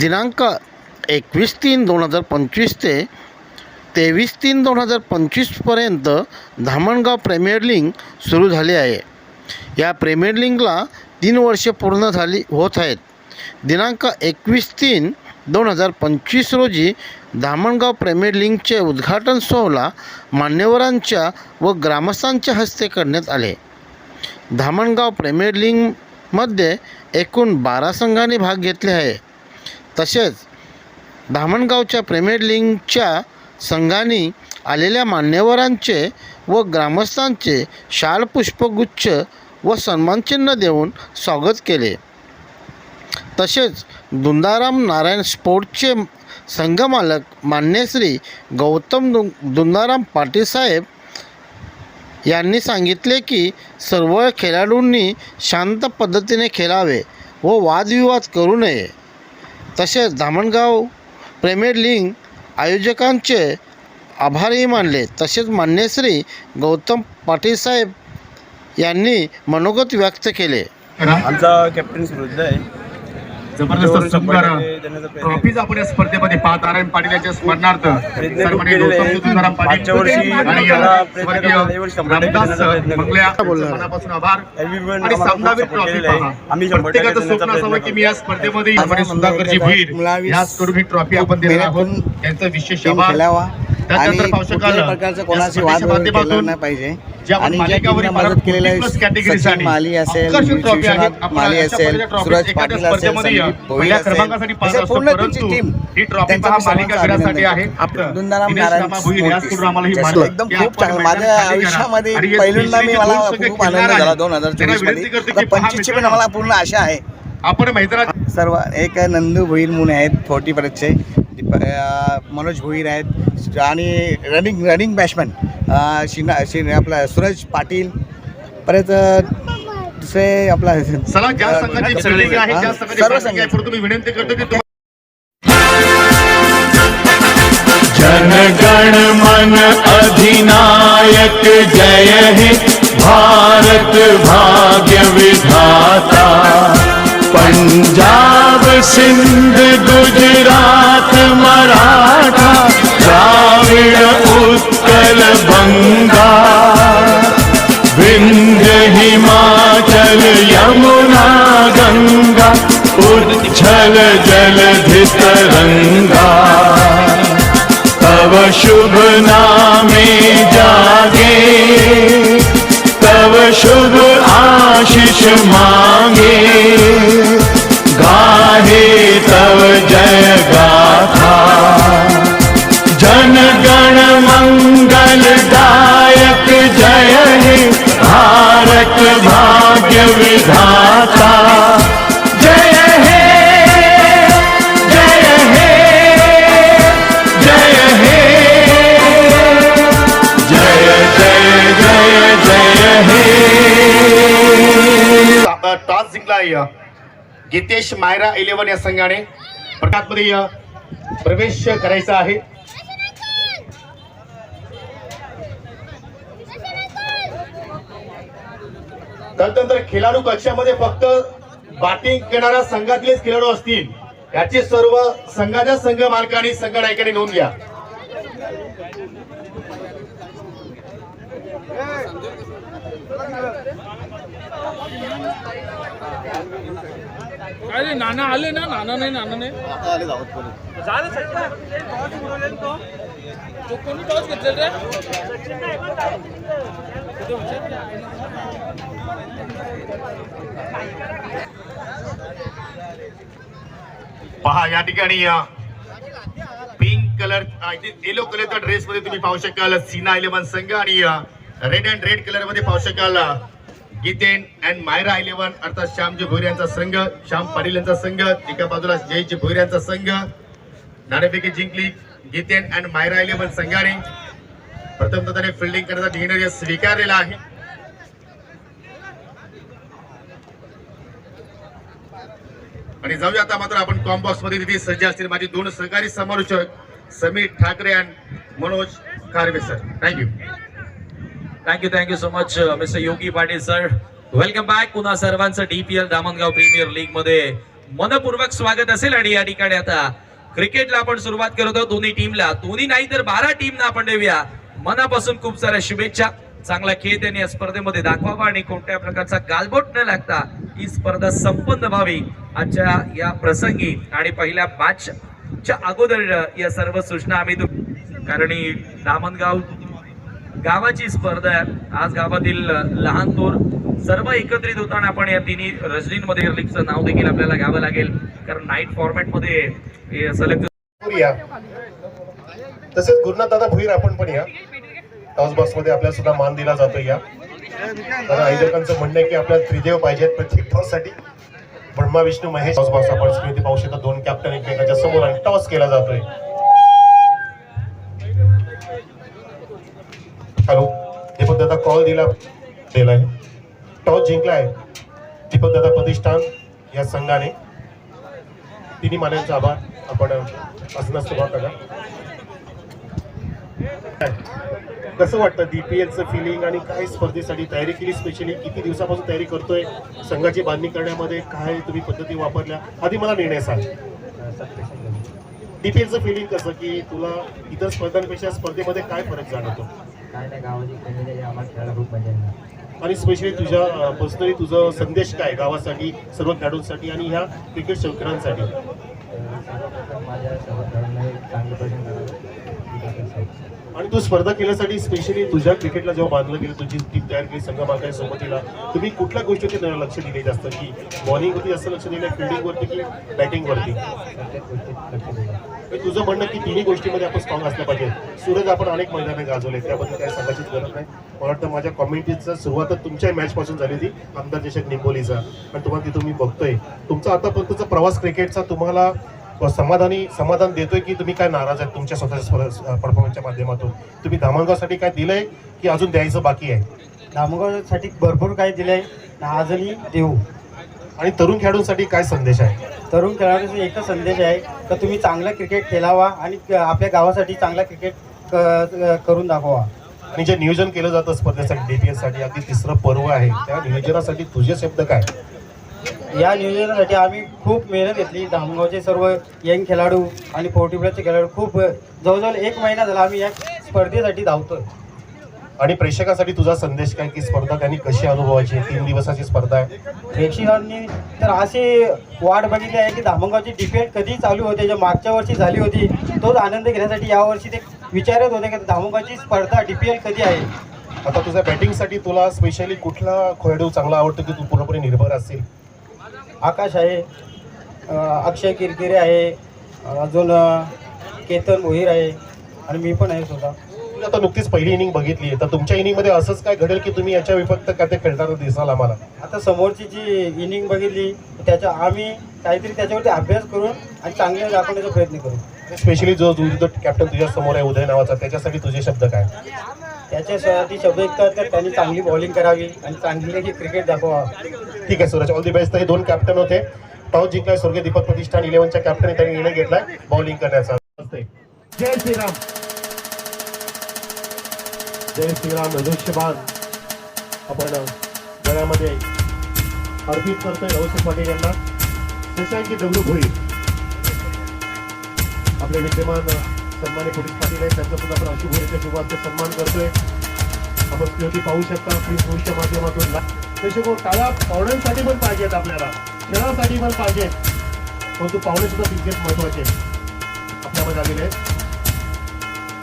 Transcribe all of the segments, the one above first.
दिनांक एकवीस तीन दोन हजार पंचवीस ते तेवीस तीन दोन हजार पंचवीसपर्यंत धामणगाव प्रीमियर लीग सुरू झाली आहे. या प्रीमियर लीगला तीन वर्षे पूर्ण झाली होत आहेत. दिनांक एकवीस तीन दोन हजार पंचवीस रोजी धामणगाव प्रीमियर लीगचे उद्घाटन सोहळा मान्यवरांच्या व ग्रामस्थांच्या हस्ते करण्यात आले. धामणगाव प्रीमियर लीगमध्ये एकूण बारा संघांनी भाग घेतले आहे. तसेच धामणगावच्या प्रेमेड लीगच्या संघांनी आलेल्या मान्यवरांचे व ग्रामस्थांचे शाल पुष्पगुच्छ व सन्मानचिन्ह देऊन स्वागत केले. तसेच दुंदाराम नारायण स्पोर्टचे संघमालक मान्यश्री गौतम दु दुंदाराम पाटील साहेब यांनी सांगितले की सर्व खेळाडूंनी शांत पद्धतीने खेळावे व वादविवाद करू नये. तसेच धामणगाव प्रीमियर लीग आयोजकांचे आभारही मानले. तसेच मान्यश्री गौतम पाटील साहेब यांनी मनोगत व्यक्त केले. आमचा कॅप्टन सुरुद्ध आहे. जबरदस्त सुंदर ट्रॉफीज आपण या स्पर्धेमध्ये पाहत नारायण पाटील यांच्या स्मरणार्थ. तुकाराम पाटील आणि रामदास मनापासून आभार. आणि सामनावीर ट्रॉफी आम्ही प्रत्येकाचं स्वप्न असावं की मी या स्पर्धेमध्ये भीड याच ही ट्रॉफी आपण देणार आहोत. त्यांचं विशेष आभार. आणि कुठल्याही प्रकारचं कोणाशी वाद केला माध्यमातून नाही पाहिजे. आणि ज्या मदत आहे सचिन माली असेल. विश्वनाथ माली असेल सूरज पाटील असेल संदीप भोईर असेल. अशा पूर्ण टीम एकदम खूप चांगलं. माझ्या. आयुष्यामध्ये पहिल्यांदा मी मला खूप आनंद झाला. दोन हजार चोवीसमध्ये. पंचवीसची पण मला पूर्ण आशा आहे. आपण सर्व एक नंदू भोईर म्हणून आहेत फोर्टी परतचे दीप- मनोज भोईर आहेत आणि रनिंग रनिंग बॅट्समॅन शिना शिन आपला सूरज पाटील परत दुसरे आपला चला ज्या अं, संघाची सगळे- बिल्डिंग आहे ज्या संघाची सर्व संघ विनंती करतो की जनगण मन अधिनायक जय हे भारत भाग्य विधाता। पंजाब सिंध छल जलधि रंगा। तव शुभ नामे जागे। तव शुभ आशीष मांगे। अ, टॉस जिंकला आहे गीतेश मायरा इलेव्हन या संघाने. प्रकाशमध्ये प्रवेश करायचा आहे. त्यानंतर खेळाडू कक्षामध्ये फक्त बॅटिंग करणाऱ्या संघातलेच खेळाडू असतील. याची सर्व संघाच्या संघ मालकाने संघ नायकाने नोंद घ्या. काय रे नाना आले ना नाना नाही नाना नाही. तो. कोणी टॉस घेतले रे? पहा या ठिकाणी पिंक कलर येलो कलरच्या ड्रेस मध्ये तुम्ही पाहू शकाल. सीना इलेव्हन संघ आणि रेड अँड रेड कलरमध्ये पाहू शकाल. गीतेन अँड मायरा इलेव्हन अर्थात श्यामजी भोईर यांचा संघ श्याम पाटील यांचा संघ एका बाजूला जयजी भोईर यांचा संघ. नाणेफेकी जिंकली गीतेन अँड मायरा इलेव्हन संघाने. प्रथम त्याने फिल्डिंग करण्याचा निर्णय स्वीकारलेला आहे. आणि जाऊया आता मात्र आपण कॉम्बॉक्समध्ये. तिथे सज्ज असतील माझे दोन सहकारी समालोचक समीर ठाकरे आणि Manoj Kharve sir thank you thank you thank you so much mister Yogi Patil sir welcome back पुन्हा सर्वांचं डीपीएल दामणगाव प्रीमियर लीगमध्ये मनपूर्वक स्वागत असेल आणि या ठिकाणी आता क्रिकेटला आपण सुरुवात करत आहोत दोन्ही टीमला दोन्ही नाही तर बारा टीमना आपण देऊया. मनापासून खूप साऱ्या शुभेच्छा. चांगला खेळ त्यांनी या स्पर्धेमध्ये दाखवावा आणि कोणत्या प्रकारचा गालबोट न लागता ही स्पर्धा संपन्न व्हावी आजच्या या प्रसंगी. आणि पहिल्या मॅचच्या अगोदर या सर्व सूचना आम्ही कारण दामनगाव दामणगाव गावाची स्पर्धा आहे. आज गावातील लहान तोर सर्व एकत्रित होताना आपण या तिन्ही रजनींमध्ये लीगचं नाव देखील आपल्याला घ्यावं लागेल. कारण नाईट फॉर्मॅटमध्ये सलग तसेच गुरुनाथ दादा भुईर आपण पण या. टॉस बॉक्समध्ये आपल्याला सुद्धा मान दिला जातो या. तर आयोजकांचं म्हणणं आहे की आपल्याला त्रिदेव पाहिजेत प्रत्येक टॉससाठी ब्रह्मा विष्णू महेश टॉस बॉक्स आपण पाहू शकतो. दोन कॅप्टन एकमेकांच्या समोर आणि टॉस केला जातोय. हॅलो दीपक दादा कॉल दिला दिला आहे टॉस जिंकला आहे दीपक दादा प्रतिष्ठान या संघाने. तिन्ही मान्यांचा आभार. आपण असं नसतं बघा कसं वाटतं डीपीएलचं फिलिंग आणि काय स्पर्धेसाठी तयारी केली स्पेशली किती दिवसापासून तयारी करतोय? संघाची बांधणी करण्यामध्ये काय तुम्ही पद्धती वापरल्या? आधी मला निर्णय सांग. डीपीएलचं फिलिंग कसं की तुला इतर स्पर्धांपेक्षा स्पर्धेमध्ये काय फरक जाणवतो? काय नाही गावाची खेळलेली आम्हाला खेळायला खूप मजा येणार. आणि स्पेशली तुझ्या पर्सनली तुझं संदेश काय गावासाठी सर्व खेळाडूंसाठी आणि ह्या क्रिकेट शौकीनांसाठी सर्वप्रथम माझ्या सर्व खेळाडूंना एक चांगलं आणि तू स्पर्धा केल्यासाठी स्पेशली तुझ्या क्रिकेटला जेव्हा बांधलं गेलं तुझी टीम तयार केली संघ मालकाच्या सोबतीला तुम्ही कुठल्या गोष्टीवरती लक्ष दिले जास्त? की बॉलिंग वरती जास्त लक्ष दिलं फिल्डिंग वरती की बॅटिंग वरती? म्हणजे तुझं म्हणणं की तिन्ही गोष्टीमध्ये आपण स्ट्रॉंग असलं पाहिजे. सूरज आपण अनेक मैदाने गाजवले त्याबद्दल काही सांगायचीच गरज नाही. मला वाटतं माझ्या कॉमेंटरीचं सुरुवात तुमच्या मॅच पासून झाली होती आमदार चषक निंबोलीचा. आणि तुम्हाला तिथून मी बघतोय. तुमचा आतापर्यंतचा प्रवास क्रिकेटचा तुम्हाला समाधानी समाधान देतोय की तुम्ही काय नाराज आहेत तुमच्या स्वतःच्या परफॉर्मन्सच्या माध्यमातून? तुम्ही धामणगावसाठी काय दिलंय की अजून द्यायचं बाकी आहे? धामगावसाठी भरपूर काही दिले अजूनही देऊ. आणि तरुण खेळाडूंसाठी काय संदेश आहे? तरुण खेळाडूंचा एकच संदेश आहे का तुम्ही चांगला क्रिकेट खेळावा आणि आपल्या गावासाठी चांगला क्रिकेट करून दाखवा. आणि जे नियोजन केलं जातं स्पर्धेसाठी डीपीएससाठी अगदी तिसरं पर्व आहे. त्या नियोजनासाठी तुझे शब्द काय? या नियोजनासाठी आम्ही खूप मेहनत घेतली. धामगावचे सर्व यंग खेळाडू आणि फोर्टी प्लसचे खेळाडू खूप जवळजवळ एक महिना झाला आम्ही या स्पर्धेसाठी धावतोय. आणि प्रेक्षकासाठी तुझा संदेश काय की स्पर्धा त्यांनी कशी अनुभवायची? तीन दिवसाची स्पर्धा आहे. प्रेक्षकांनी तर अशी वाट बघितली आहे की धामणगावची डिफेंड कधी चालू होते जे मागच्या वर्षी झाली होती तोच आनंद घेण्यासाठी यावर्षी ते विचारत होते की धामणगावची स्पर्धा डीपीएल कधी आहे? आता तुझ्या बॅटिंगसाठी तुला स्पेशली कुठला खेळाडू चांगला आवडतो की तू पूर्णपणे निर्भर असेल आकाश आहे अक्षय किरकिरे आहे अजून केतन भोईर आहे आणि मी पण आहे स्वतः. तुम्ही आता नुकतीच पहिली इनिंग बघितली आहे. तर तुमच्या इनिंगमध्ये असंच काय घडेल की तुम्ही याच्या विभक्त काय ते खेळताना दिसाल आम्हाला? आता समोरची जी इनिंग बघितली त्याच्या आम्ही काहीतरी त्याच्यावरती अभ्यास करून आणि चांगले दाखवण्याचा प्रयत्न करू. स्पेशली जो जो कॅप्टन तुझ्या समोर आहे उदय नावाचा त्याच्यासाठी तुझे शब्द काय? त्याच्यासाठी शब्द इतका तर त्यांनी चांगली बॉलिंग करावी आणि चांगली क्रिकेट दाखवा ठीक आहे सूरज. ऑल दी बेस्ट हे दोन कॅप्टन होते. टॉस जिंकलाय स्वर्गीय दीपक प्रतिष्ठान इलेव्हनच्या कॅप्टन त्यांनी निर्णय घेतलाय बॉलिंग करण्याचा. जय श्रीराम. जय श्रीराम धनुष्यबाण आपण गळ्यामध्ये अर्पित करतोय नवशे पाटील यांना. शशांकी दगडू भोई. आपले विद्यमान सन्माने पोलीस पाटील आहेत. त्यांचा सुद्धा आपण अशी भूमिका शुभार्थ सन्मान करतोय. आपण स्क्रिप्टी पाहू शकता. प्लीज न्यूजच्या माध्यमातून तसे कोण काळा पाहुण्यांसाठी पण पाहिजेत आपल्याला. खेळासाठी पण पाहिजेत. परंतु पाहुणे सुद्धा तितकेच महत्त्वाचे. आपल्यामध्ये आलेले आहेत.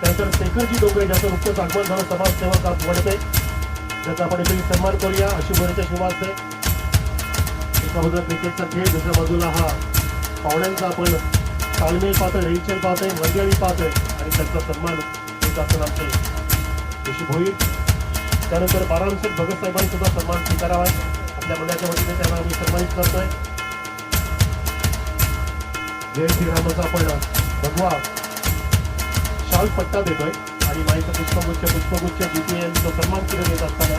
त्यानंतर शेखरजी डोंगरे ज्याचं नुकतंच आगमन झालं. समाजसेवक आज वाढते त्याचा आपण इथे सन्मान करूया. अशी भूमिका शुभार्थ एका बाजूला क्रिकेटचा खेळ. दुसऱ्या बाजूला हा पाहुण्यांचा आपण ताळमेळ पाहतोय रेलचेल पाहतोय मर्यादी पाहतोय आणि त्यांचा सन्मान होत असताना आमचे ऋषी भोईर त्यानंतर बारामशेठ भगतसाहेबांनी सुद्धा सन्मान स्वीकारावा. आपल्या मंडळाच्या वतीने त्यांना आम्ही सन्मानित करतोय. जय श्रीरामाचा आपण भगवा शाल पट्टा देतोय आणि माईचं पुष्पगुच्छ पुष्पगुच्छ जीपीएलचा सन्मान केलं देत असताना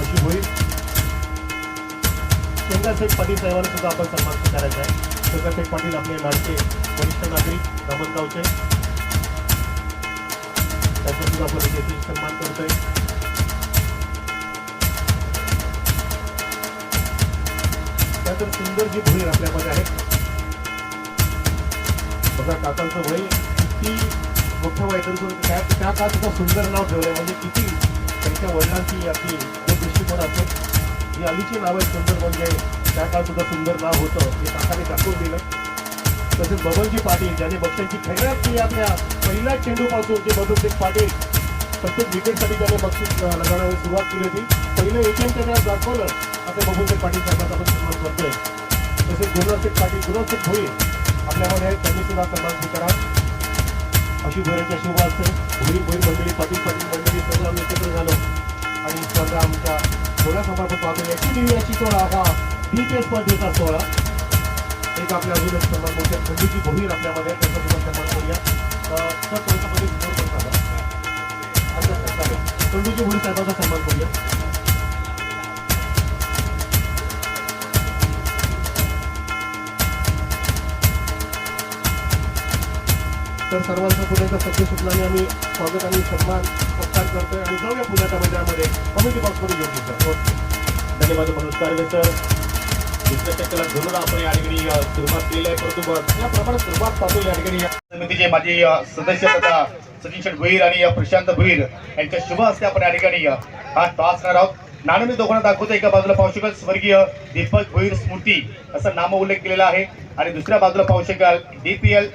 अशी होईल. शेंगासेठ पाटील साहेबांना सुद्धा आपण सन्मान स्वीकारायचा आहे. शेंगासेठ पाटील आपले लाडके वरिष्ठ नागरिक दामणगावचे त्यांचा सुद्धा आपण इथे सन्मान करतोय. त्यानंतर सुंदर जी भुईर आपल्यामध्ये आहे बघा काकांचं वय किती मोठं वय त्या त्या काळात सुद्धा सुंदर नाव ठेवलंय. म्हणजे किती त्यांच्या वडिलांची आपली दृष्टिकोन असेल ही अलीची नाव आहे सुंदर म्हणजे त्या काळात सुद्धा सुंदर नाव होतं. हे काकाने दाखवून दिलं. तसेच बबनजी पाटील ज्याने बक्षांची खेळण्यात ती आपल्या पहिल्या चेंडूपासून ते बबनजी पाटील प्रत्येक विकेटसाठी त्याने बक्षीस अं, लगावण्याची सुरुवात केली होती. पहिलं एटीएम त्याने आज दाखवलं. आता बबनजी पाटील साहेबांचा आपण सन्मान करतोय. तसेच गुरुनाथसिंग पाटील गुरुनाथसिंग भोई आपल्यामध्ये आहेत. त्यांनी सुद्धा सन्मान स्वीकारा. अशी भोईच्या शुभ असते भोई भोई मंडळी पाटील पाटील मंडळी सर्व आम्ही एकत्र झालो. आणि स्पर्धा आमच्या डोळ्यासमोर आपण पाहतो. याची देवी याची सोहळा हा डी पी एस स्पर्धेचा सोहळा एक आपल्या अजून एक सन्मान मोठ्या थंडीची भोईर आपल्यामध्ये. त्याचा सुद्धा सन्मान करूया. तर सर त्यांच्यामध्ये समोर पण सांगा. भोईर साहेबांचा सन्मान करूया. तर सर्वांचं पुण्याच्या सत्य सूचनाने आम्ही स्वागत आणि सन्मान सत्कार करतोय आणि जाऊया पुण्याच्या मंदिरामध्ये कमिटी बॉक्समध्ये घेऊन घेऊ सर धन्यवाद मनोज कारवे सर दुसऱ्या टक्क्याला धरून आपण या ठिकाणी सुरुवात केलेली आहे. परंतु ब- या प्रमाणात सुरुवात पाहतो या ठिकाणी. समितीचे माझे सदस्य तथा सचिन शेठ भोईर आणि प्रशांत भोईर यांच्या शुभ हस्ते आपण या ठिकाणी हा टॉस करणार आहोत. नाणं दोघांना दाखवतो एका बाजूला पाहू शकाल स्वर्गीय दीपक भोईर स्मृती असं नाम उल्लेख केलेला आहे. आणि दुसऱ्या बाजूला पाहू शकाल एल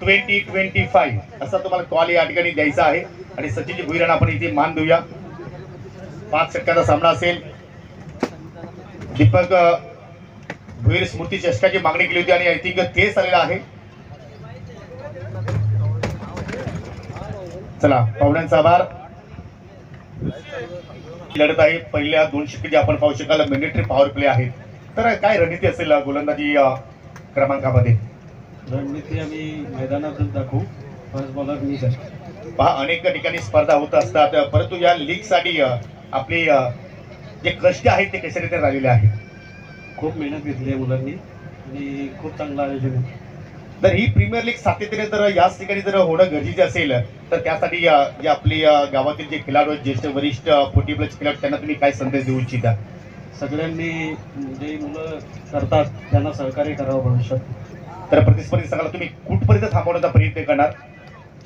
ट्वेंटी ट्वेंटी फाईव्ह असा तुम्हाला कॉल या ठिकाणी द्यायचा आहे. आणि सचिनजी भुईरांना आपण इथे मान देऊया. पाच षटकाचा सामना असेल. दीपक भुईर स्मृती चषकाची मागणी केली होती आणि आय थिंक ते आलेलं आहे. चला पाहुण्यांचा आभार. लढत आहे. पहिल्या दोन षटके जे आपण पाहू शकाल. मिलिटरी पॉवर प्ले आहेत. तर काय रणनीती असेल गोलंदाजी क्रमांकामध्ये? रणनीती आम्ही मैदानातच दाखवू. फर्स्ट बॉलर मी पहा अनेक ठिकाणी स्पर्धा होत असतात परंतु या लीगसाठी आपली जे कष्ट आहेत ते कशा रीतीने राहिलेले आहेत? खूप मेहनत घेतली आहे मुलांनी आणि खूप चांगलं आयोजन आहे. तर ही प्रीमियर लीग सातत्याने जर याच ठिकाणी जर होणं गरजेचं असेल तर त्यासाठी जे आपली गावातील जे खेळाडू आहेत ज्येष्ठ वरिष्ठ फोर्टी प्लस खेळाडू त्यांना तुम्ही काय संदेश देऊ इच्छिता? सगळ्यांनी जे मुलं करतात त्यांना सहकार्य करावं भविष्यात. तर प्रतिस्पर्धी संघाला तुम्ही कुठपर्यंत थांबवण्याचा प्रयत्न करणार?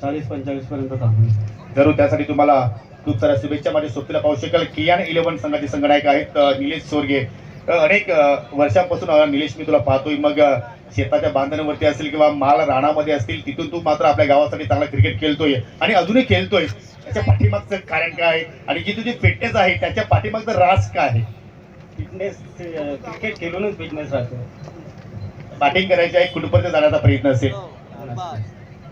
चाळीस पंचेचाळीस पर्यंत थांबून जरूर त्यासाठी तुम्हाला खूप साऱ्या शुभेच्छा. माझ्या सोबतीला पाहू शकाल कियान इलेव्हन संघाचे संघनायक आहेत निलेश सोरगे. अनेक वर्षांपासून निलेश मी तुला पाहतोय. मग शेताच्या बांधण्यावरती असेल किंवा माल राणामध्ये असतील तिथून तू मात्र आपल्या गावासाठी चांगला क्रिकेट खेळतोय आणि अजूनही खेळतोय. त्याच्या पाठीमागचं कारण काय आणि जी तुझी फिटनेस आहे त्याच्या पाठीमागचं रास काय आहे? फिटनेस क्रिकेट खेळूनच फिटनेस राहतो. बॅटिंग करायची आहे कुठपर्यंत जाण्याचा प्रयत्न असेल.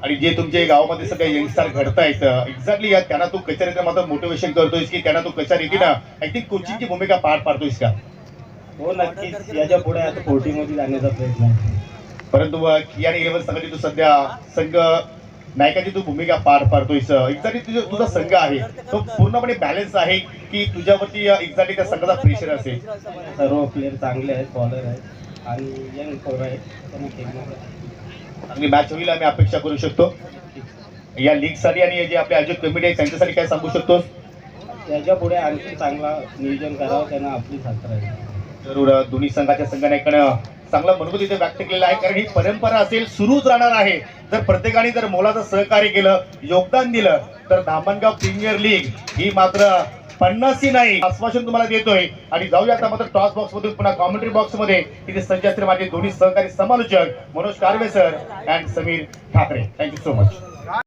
आणि जे तुमचे गावामध्ये सगळे यंगस्टर घडतायत एक्झॅक्टली या त्यांना तू कशा रीतीने मात्र मोटिवेशन करतोयस की त्यांना तू कशा रीतीनं आय थिंक कोचिंगची भूमिका पार पाडतोयस का? हो नक्कीच. याच्यापुढे आता फोर्टीमध्ये जाण्याचा प्रयत्न आहे. परंतु कियान इलेव्हन संघाची तू सध्या संघ नायकाची तू भूमिका पार पाडतोयस. एक्झॅक्टली तुझा तुझा संघ आहे. तो पूर्णपणे बॅलन्स आहे की तुझ्यावरती एक्झॅक्टली त्या संघाचा प्रेशर असेल. सर्व प्लेअर चांगले आहेत बॉलर आहेत. आणि यंग पोरं आहेत त्यांनी खेळणार चांगली मॅच होईल आम्ही अपेक्षा करू शकतो. या लीगसाठी आणि जे आपले आयोजक कमिटी आहे त्यांच्यासाठी काय सांगू शकतोस त्याच्या पुढे आणखी चांगला नियोजन करावं त्यांना आपली साथ राहील जरूर दोन्ही संघाच्या संघानायकानं चांगला मनोगत इथे व्यक्त केलेला आहे कारण ही परंपरा असेल सुरूच राहणार आहे. जर प्रत्येकाने जर मोलाचं सहकार्य केलं योगदान दिलं तर धामणगाव प्रीमियर लीग ही मात्र पन्नासी नाही. आश्वासन तुम्हाला देतोय. आणि जाऊया आता मात्र टॉस बॉक्स मधून पुन्हा कॉमेंट्री बॉक्समध्ये. इथे सज्ज असतील माझे दोन्ही सहकारी समालोचक Manoj Karve sir and Sameer Thackeray. Thank you so much